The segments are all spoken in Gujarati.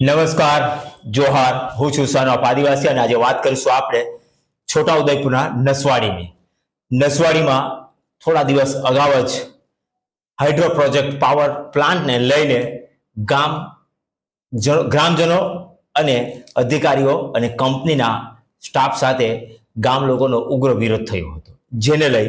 નમસ્કાર, જોહાર. હું છું સનઅપ આદિવાસી અને આજે વાત કરીશું આપણે છોટાઉદેપુરના નસવાડીની. નસવાડીમાં થોડા દિવસ અગાઉ જ હાઇડ્રો પ્રોજેક્ટ પાવર પ્લાન્ટને લઈને ગામ ગ્રામજનો અને અધિકારીઓ અને કંપનીના સ્ટાફ સાથે ગામ લોકોનો ઉગ્ર વિરોધ થયો હતો, જેને લઈ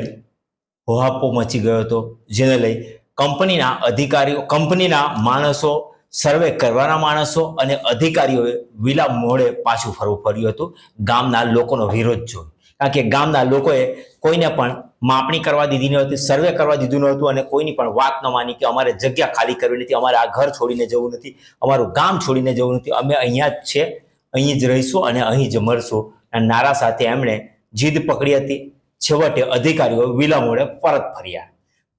હોહાપો મચી ગયો હતો, જેને લઈ કંપનીના અધિકારીઓ, કંપનીના માણસો સર્વે કરવાના માણસો અને અધિકારીઓએ વિલા મોડે પાછું ફરવું પડ્યું હતું. ગામના લોકોનો વિરોધ જોઈ કારણ કે ગામના લોકોએ કોઈને પણ માપણી કરવા દીધી ન હતી, સર્વે કરવા દીધું ન હતું અને કોઈની પણ વાત ન માની કે અમારે જગ્યા ખાલી કરવી નથી, અમારે આ ઘર છોડીને જવું નથી, અમારું ગામ છોડીને જવું નથી. અમે અહીંયા જ છે, અહીં જ રહીશું અને અહીં જ મરશું. નારા સાથે એમણે જીદ પકડી હતી. છેવટે અધિકારીઓ વિલા મોડે પરત ફર્યા.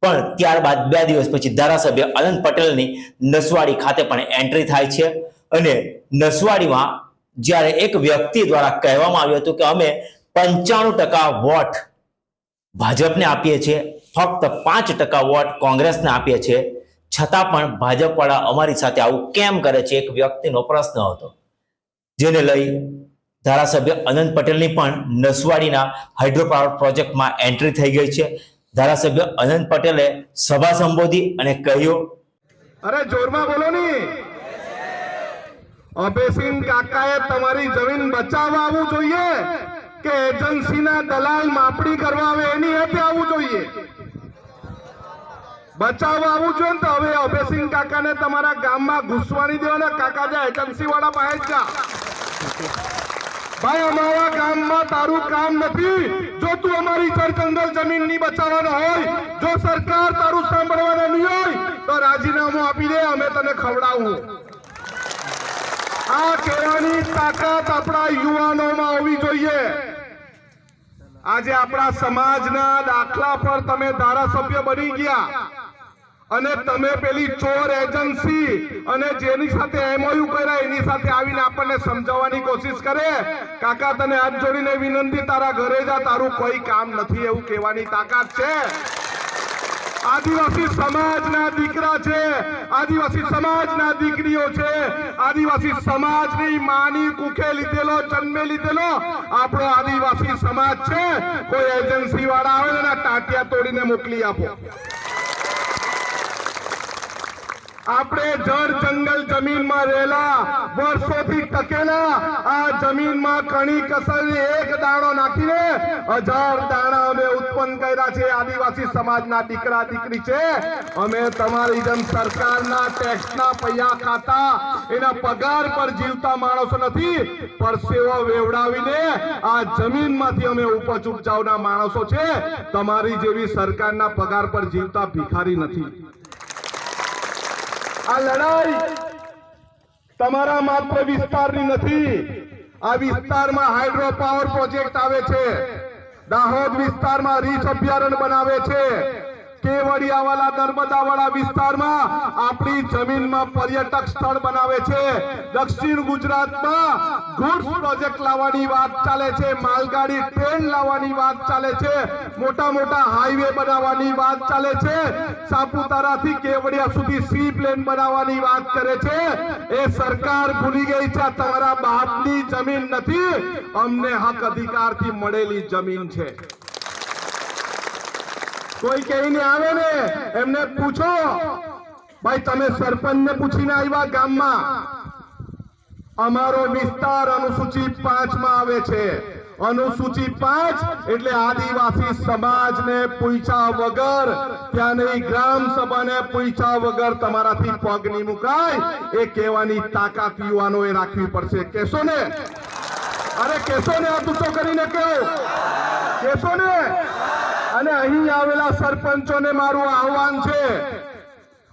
પણ ત્યારબાદ બે દિવસ પછી ધારાસભ્ય અનંત પટેલની નસવાડી ખાતે પણ એન્ટ્રી થાય છે. અને નસવાડીમાં જ્યારે એક વ્યક્તિ દ્વારા કહેવામાં આવ્યું હતું કે અમે પંચાણું ટકા વોટ ભાજપને આપીએ છીએ, ફક્ત પાંચ ટકા વોટ કોંગ્રેસને આપીએ છીએ, છતાં પણ ભાજપવાળા અમારી સાથે આવું કેમ કરે છે? એક વ્યક્તિનો પ્રશ્ન હતો, જેને લઈ ધારાસભ્ય અનંત પટેલની પણ નસવાડીના હાઇડ્રોપાવર પ્રોજેક્ટમાં એન્ટ્રી થઈ ગઈ છે. ધારાસભ્ય અનંત પટેલે સભા સંબોધી અને કહ્યું, અરે જોરમાં બોલો ની. અભયસિંહ કાકાએ તમારી જમીન બચાવવા આવવું જોઈએ કે એજન્સીના દલાલ માપણી કરવા આવે એની હેઠે આવવું જોઈએ? બચાવવા આવવું જોઈએ તો હવે અભયસિંહ કાકાને તમારા ગામમાં ઘૂસવાની દેવાના કાકા જે એજન્સી વાળા પાસે જા. ભાઈ, અમારા ગામમાં તારું કામ નથી. જો તું અમારી જંગલ જમીનની બચાવવાનો હોય, જો સરકાર તારું સાંભળવાના નહીં હોય, તો રાજીનામું આપી દે, અમે તને ખવડાવું. આ કેળાની તાકાત આપણા યુવાનોમાં હોવી જોઈએ. આજે આપણા સમાજના દાખલા પર તમે ધારાસભ્ય બની ગયા. અને તમે પેલી ચોર એજન્સી અને જેની સાથે એમઓયુ કર્યા, એની સાથે આવીને આપણને સમજાવવાની કોશિશ કરે. કાકા, તને હાથ જોડીને વિનંતી, તારા ઘરે જા, તારું કોઈ કામ નથી એવું કહેવાની તાકાત છે. આદિવાસી સમાજના દીકરા છે. આદિવાસી સમાજના દીકરીઓ છે. આદિવાસી સમાજની માની કુખે લીધેલો, જન્મે લીધેલો આપણો આદિવાસી સમાજ છે. કોઈ એજન્સી વાળા આવે ને ટાંટિયા તોડીને મોકલી આપો. આપણે જળ જંગલ જમીનમાં રહેલા, વર્ષોથી ટકેલા, આ જમીનમાં કણી કસર એક દાણો નાખીને હજાર દાણા અમે ઉત્પન્ન કર્યા છે. આદિવાસી સમાજના દીકરા દીકરી છે. અમે તમારી જેમ સરકારના ટેક્સના પૈયા ખાતા, એના પગાર પર જીવતા માણસો નથી પરસેવો વેવડાવીને આ જમીનમાંથી અમે ઉપજ ઉપજાવના માણસો છે. તમારી જેવી સરકારના પગાર પર જીવતા ભિખારી નથી. આ લડાઈ તમારા માત્ર વિસ્તારની નથી. આ વિસ્તારમાં હાઇડ્રો પાવર પ્રોજેક્ટ આવે છે. દાહોદ વિસ્તારમાં રીછ અભયારણ્ય બનાવે છે. કેવડિયાવાળા નર્મદાવાળા વિસ્તારમાં આપણી જમીનમાં પર્યટક સ્થળ બનાવે છે. દક્ષિણ ગુજરાતમાં ગુડ્સ પ્રોજેક્ટ લાવવાની વાત ચાલે છે, માલગાડી ટ્રેન લાવવાની વાત ચાલે છે મોટા મોટા હાઈવે બનાવવાની વાત ચાલે છે, સાપુતારાથી કેવડિયા સુધી સી પ્લેન બનાવવાની વાત કરે છે. એ સરકાર ભૂલી ગઈ છે તમારા બાપની જમીન નથી, અમને હક અધિકારથી મળેલી જમીન છે. કોઈ કહીને આવે ને, એમને પૂછો. ભાઈ, તમે સરપંચ ને પૂછીને આવ્યા ગામમાં? અમારો વિસ્તાર અનુસૂચિત પાંચમાં આવે છે. અનુસૂચિત પાંચ એટલે આદિવાસી સમાજને પૂછ્યા વગર ત્યાંની ગ્રામ સભાને પૂછ્યા વગર તમારાથી પગ નહીં મુકાય. એ કહેવાની તાકાત યુવાનોએ રાખવી પડશે. કેશો ને? અરે કેશો ને આ કરીને કહો. કેશો ને? અને અહીં આવેલા સરપંચોને મારું આહવાન છે.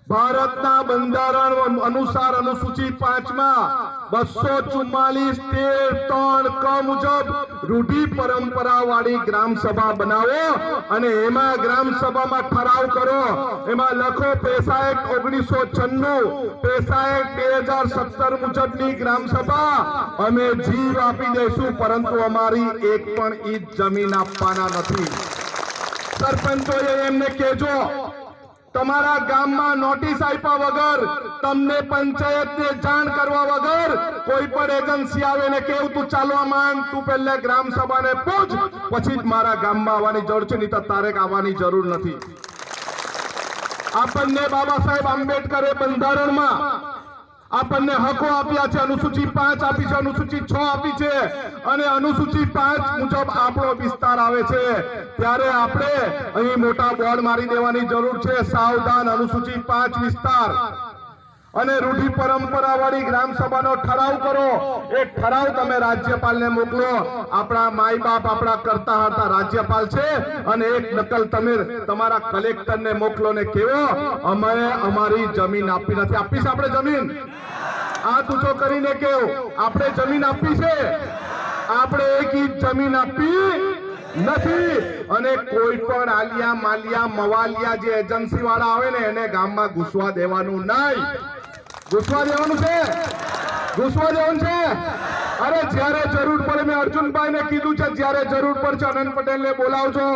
ભારતના બંધારણ અનુસાર અનુસૂચિત પાંચમાં બસો ચુમ્માલીસ તેર ત્રણ ક મુજબ રૂઢિ પરંપરા વાળી ગ્રામ સભા બનાવો અને એમાં ગ્રામ સભામાં ઠરાવ કરો. એમાં લખો પેસા એક્ટ ઓગણીસો છન્નું, પેસા એક્ટ બે હજાર સત્તર મુજબની ગ્રામ સભા અમે જીવ આપી દઈશું, પરંતુ અમારી એક પણ ઈજ જમીન આપવાના નથી. સરપંચોએ એમને કહેજો, તમારા ગામમાં નોટિસ આપ્યા વગર તમને પંચાયતને જાણ કરવા વગર કોઈ પણ એજન્સી આવે ને કેવું તું ચાલવા માંડ તું પહેલે ગ્રામ સભાને પૂછ, પછી મારા ગામમાં આવવાની જરૂર છે, નહીં તો તારે આવવાની જરૂર નથી. આપણને બાબા સાહેબ આંબેડકરે બંધારણમાં આપણને હકો આપ્યા છે, અનુસૂચિ પાંચ આપી છે, અનુસૂચિ છ આપી છે અને અનુસૂચિ પાંચ મુજબ આપણો વિસ્તાર આવે છે. ત્યારે આપણે અહીં મોટા બોર્ડ મારી દેવાની જરૂર છે. સાવધાન, અનુસૂચિ પાંચ વિસ્તાર. અને રૂઢિ પરંપરા વાળી ગ્રામ સભાનો ઠરાવ કરો. એ ઠરાવ તમે રાજ્યપાલને મોકલો. આપણા માય બાપ આપણા કરતા હરતા રાજ્યપાલ છે અને એક નકલ તમે તમારા કલેક્ટરને મોકલો ને કેવો? અમે અમારી જમીન આપી નથી. આપીશ આપણે જમીન? આ ઊંચો કરીને કેવો, આપણે જમીન આપી છે? આપણે એક ઇંચ જમીન આપી નથી. અને કોઈ પણ આલિયા, માલિયા, મવાલિયા જે એજન્સી વાળા આવે ને, એને ગામમાં ઘૂસવા દેવાનું નહીં. ઘૂસવા દેવાનું છે. ઘૂસવા દેવાનું છે. અરે જ્યારે જરૂર પડે મેં અર્જુનભાઈને કીધું છે, જ્યારે જરૂર પડશે અનંત પટેલને બોલાવજો.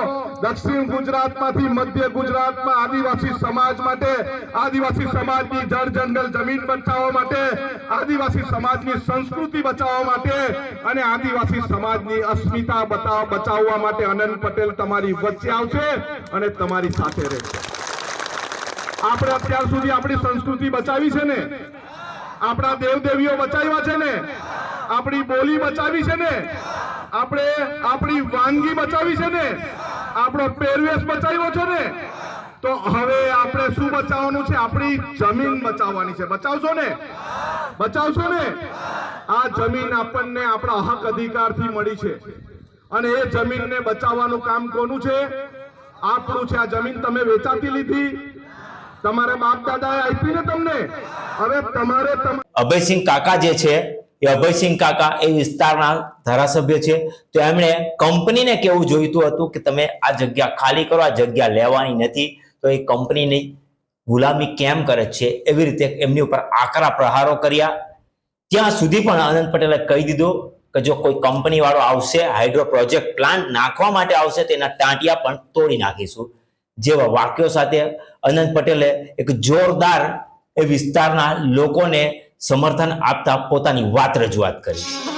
દક્ષિણ ગુજરાતમાંથી મધ્ય ગુજરાતમાં આદિવાસી સમાજ માટે, આદિવાસી સમાજની જળ જંગલ જમીન બચાવવા માટે, આદિવાસી સમાજની સંસ્કૃતિ બચાવવા માટે અને આદિવાસી સમાજની અસ્મિતા બચાવવા માટે અનંત પટેલ તમારી વચ્ચે આવશે અને તમારી સાથે રહેશે. આપણે અત્યાર સુધી આપણી સંસ્કૃતિ બચાવી છે ને? આપણા દેવદેવીઓ બચાવ્યા છે ને? આપણી બોલી બચાવી છે ને? આપણે આપણી વાનગી બચાવી છે ને? આપણો પહેરવેશ બચાવ્યો છે ને? તો હવે આપણે શું બચાવવાનું છે? આપણી જમીન બચાવવાની છે. બચાવશો ને? બચાવશો ને? આ જમીન આપણને આપણા હક અધિકારથી મળી છે. અને એ જમીનને બચાવવાનું કામ કોનું છે? આપણું છે આ જમીન તમે વેચાતી લીધી. તમારે બાપ દાદાએ આપી ને તમને? હવે તમારે તમ- અભયસિંહ કાકા જે છે એ અભયસિંહ કાકા એ વિસ્તારના ધારાસભ્ય છે. તો એમણે કંપનીને કેવું જોઈતું હતું કે તમે આ જગ્યા ખાલી કરો, આ જગ્યા લેવાની નથી. તો એ કંપનીની ગુલામી કેમ કરે છે? એવી રીતે એમની ઉપર આકરા પ્રહારો કર્યા. ત્યાં સુધી પણ આનંદ પટેલે કહી દીધો કે જો કોઈ કંપની વાળો આવશે, હાઇડ્રો પ્રોજેક્ટ પ્લાન્ટ નાખવા માટે આવશે તેના ટાંટિયા પણ તોડી નાખીશું. જેવા વાક્યો સાથે અનંત પટેલે એક જોરદાર એ વિસ્તારના લોકોને સમર્થન આપતા પોતાની વાત રજૂઆત કરી.